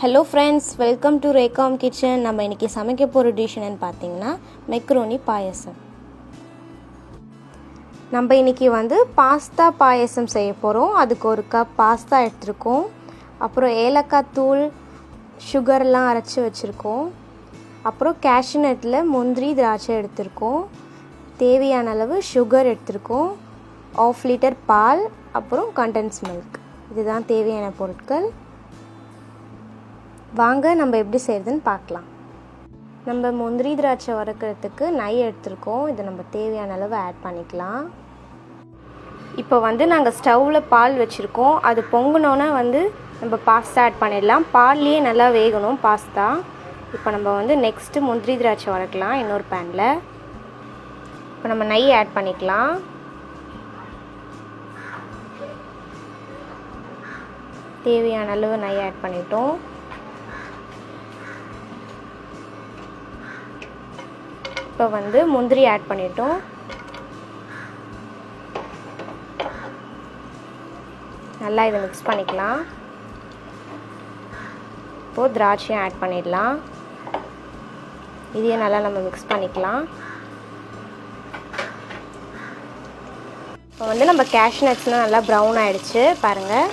Hello friends welcome to Rekam kitchen நம்ம இன்றைக்கி சமைக்க போகிற டிஷ் என்னென்னு பார்த்தீங்கன்னா மெக்ரோனி பாயசம். நம்ம இன்றைக்கி வந்து பாஸ்தா பாயசம் செய்ய போகிறோம் அதுக்கு ஒரு கப் பாஸ்தா எடுத்துருக்கோம். அப்புறம் ஏலக்காய் தூள் சுகர்லாம் அரைச்சி வச்சுருக்கோம். அப்புறம் கேஷ்நட்டில் முந்திரி திராட்சை எடுத்திருக்கோம். தேவையான அளவு சுகர் எடுத்திருக்கோம். ஆஃப் லிட்டர் பால் அப்புறம் கண்டென்ஸ் மில்க் இதுதான் தேவையான பொருட்கள். வாங்க நம்ம எப்படி செய்கிறதுன்னு பார்க்கலாம். நம்ம முந்திரி திராட்சை வறுக்கிறதுக்கு நை எடுத்திருக்கோம். இதை நம்ம தேவையான அளவு ஆட் பண்ணிக்கலாம். இப்போ வந்து நாங்கள் ஸ்டவ்வில் பால் வச்சுருக்கோம். அது பொங்கினோன்னே வந்து நம்ம பாஸ்தா ஆட் பண்ணிடலாம். பால்லேயே நல்லா வேகணும் பாஸ்தா இப்போ நம்ம வந்து நெக்ஸ்ட்டு முந்திரி திராட்சை வறுக்கலாம் இன்னொரு பேனில் இப்போ நம்ம நெய் ஆட் பண்ணிக்கலாம். தேவையான அளவு நெய் ஆட் பண்ணிட்டோம். இப்போ வந்து முந்திரி ஆட் பண்ணிட்டோம். நல்லா இதை மிக்ஸ் பண்ணிக்கலாம். இப்போது திராட்சையும் ஆட் பண்ணிடலாம். இதையும் நல்லா நம்ம மிக்ஸ் பண்ணிக்கலாம். இப்போ வந்து நம்ம கேஷ் நட்ஸ்லாம் நல்லா ப்ரௌன் ஆகிடுச்சு பாருங்கள்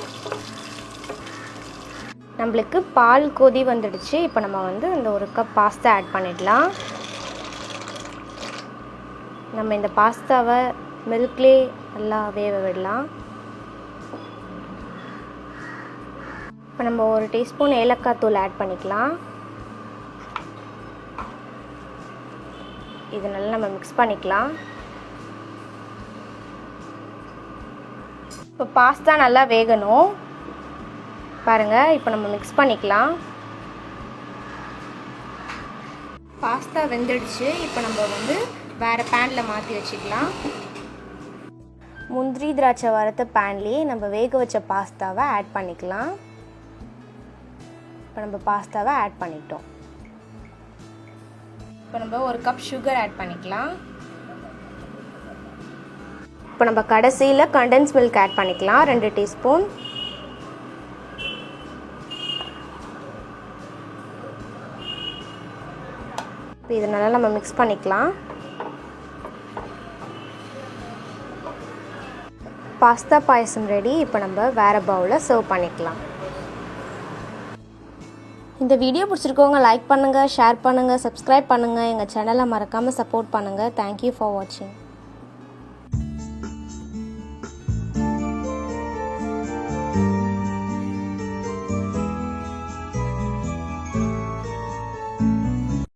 நம்மளுக்கு பால் கொதி வந்துடுச்சு. இப்போ நம்ம வந்து இந்த ஒரு கப் பாஸ்தா ஆட் பண்ணிடலாம். நம்ம இந்த பாஸ்தாவை மில்க்லே நல்லா வேக விடலாம். இப்போ நம்ம ஒரு டீஸ்பூன் ஏலக்காய் தூள் ஆட் பண்ணிக்கலாம். இது நல்லா நம்ம மிக்ஸ் பண்ணிக்கலாம். இப்போ பாஸ்தா நல்லா வேகணும். பாருங்கள் இப்போ நம்ம மிக்ஸ் பண்ணிக்கலாம். பாஸ்தா வெந்துடுச்சு. இப்போ நம்ம வந்து வேறு பேனில் மாற்றி வச்சுக்கலாம். முந்திரி திராட்சை வறுத்த பேன்லேயே நம்ம வேக வச்ச பாஸ்தாவை ஆட் பண்ணிக்கலாம். இப்போ நம்ம பாஸ்தாவை ஆட் பண்ணிட்டோம். இப்போ நம்ம ஒரு கப் சுகர் ஆட் பண்ணிக்கலாம். இப்போ நம்ம கடைசியில் கண்டென்ஸ் மில்க் ஆட் பண்ணிக்கலாம். ரெண்டு டீஸ்பூன் இப்போ இதனால நம்ம மிக்ஸ் பண்ணிக்கலாம். பாஸ்தா பாயசம் ரெடி இப்போ நம்ம வேறு பவுலில் சர்வ் பண்ணிக்கலாம். இந்த வீடியோ பிடிச்சிருக்கவங்க லைக் பண்ணுங்கள் ஷேர் பண்ணுங்கள் சப்ஸ்கிரைப் பண்ணுங்கள் எங்கள் சேனலை மறக்காமல் சப்போர்ட் பண்ணுங்கள் தேங்க்யூ ஃபார் வாட்சிங்